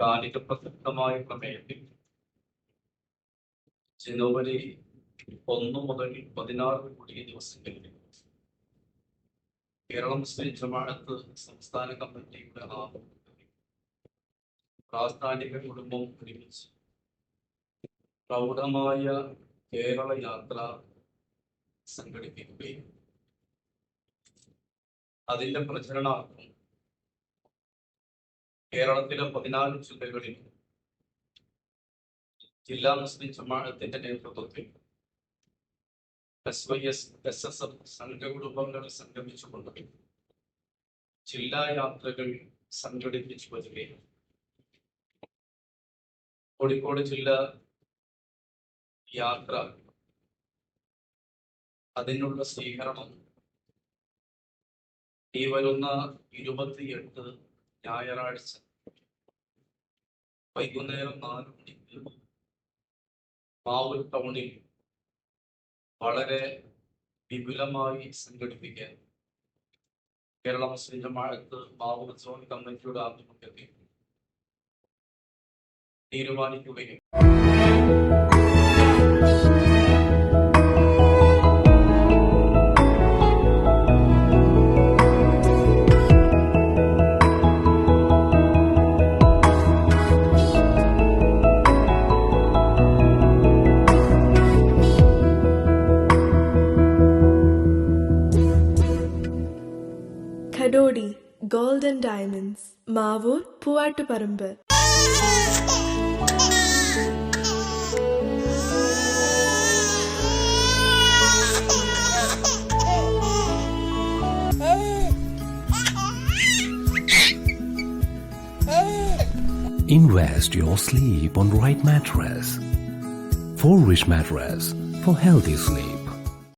കാലിക പ്രസക്തമായ പ്രമേയത്തിൽ ജനുവരി ഒന്ന് മുതൽ പതിനാറ് കൂടിയ ദിവസങ്ങളിൽ കേരള മുസ്ലിം ജമാഅത്ത് സംസ്ഥാന കമ്മിറ്റിയുടെ ആഭിമുഖ്യത്തിൽ പ്രാസ്ഥാനിക കുടുംബം ഒരുമിച്ച് പ്രൗഢമായ കേരള യാത്ര സംഘടിപ്പിക്കുകയും അതിന്റെ പ്രചരണാർത്ഥം കേരളത്തിലെ പതിനാല് ജില്ലകളിൽ ജില്ലാ മുസ്ലിം ജമാഅത്തിന്റെ നേതൃത്വത്തിൽ S Y S S S F സംഘകുടുംബങ്ങൾ ജില്ലാ യാത്രകൾ സംഘടിപ്പിച്ചു വരികയും കോഴിക്കോട് ജില്ല യാത്ര അതിനുള്ള സ്വീകരണം ഈ വരുന്ന ഇരുപത്തിയെട്ട് ഞായറാഴ്ച. വൈകുന്നേരം നാല് മണിക്ക് മാവൂർ ടൗണിൽ വളരെ വിപുലമായി സംഘടിപ്പിക്കാൻ കേരള മുസ്ലിം ജമാഅത്ത് മാവൂർ സോൺ കമ്മിറ്റിയുടെ ആഭിമുഖ്യത്തിൽ തീരുമാനിക്കുകയും gold and diamonds diamonds Puatu Poovattuparambu Invest your sleep on right mattress. For rich mattress, for healthy sleep.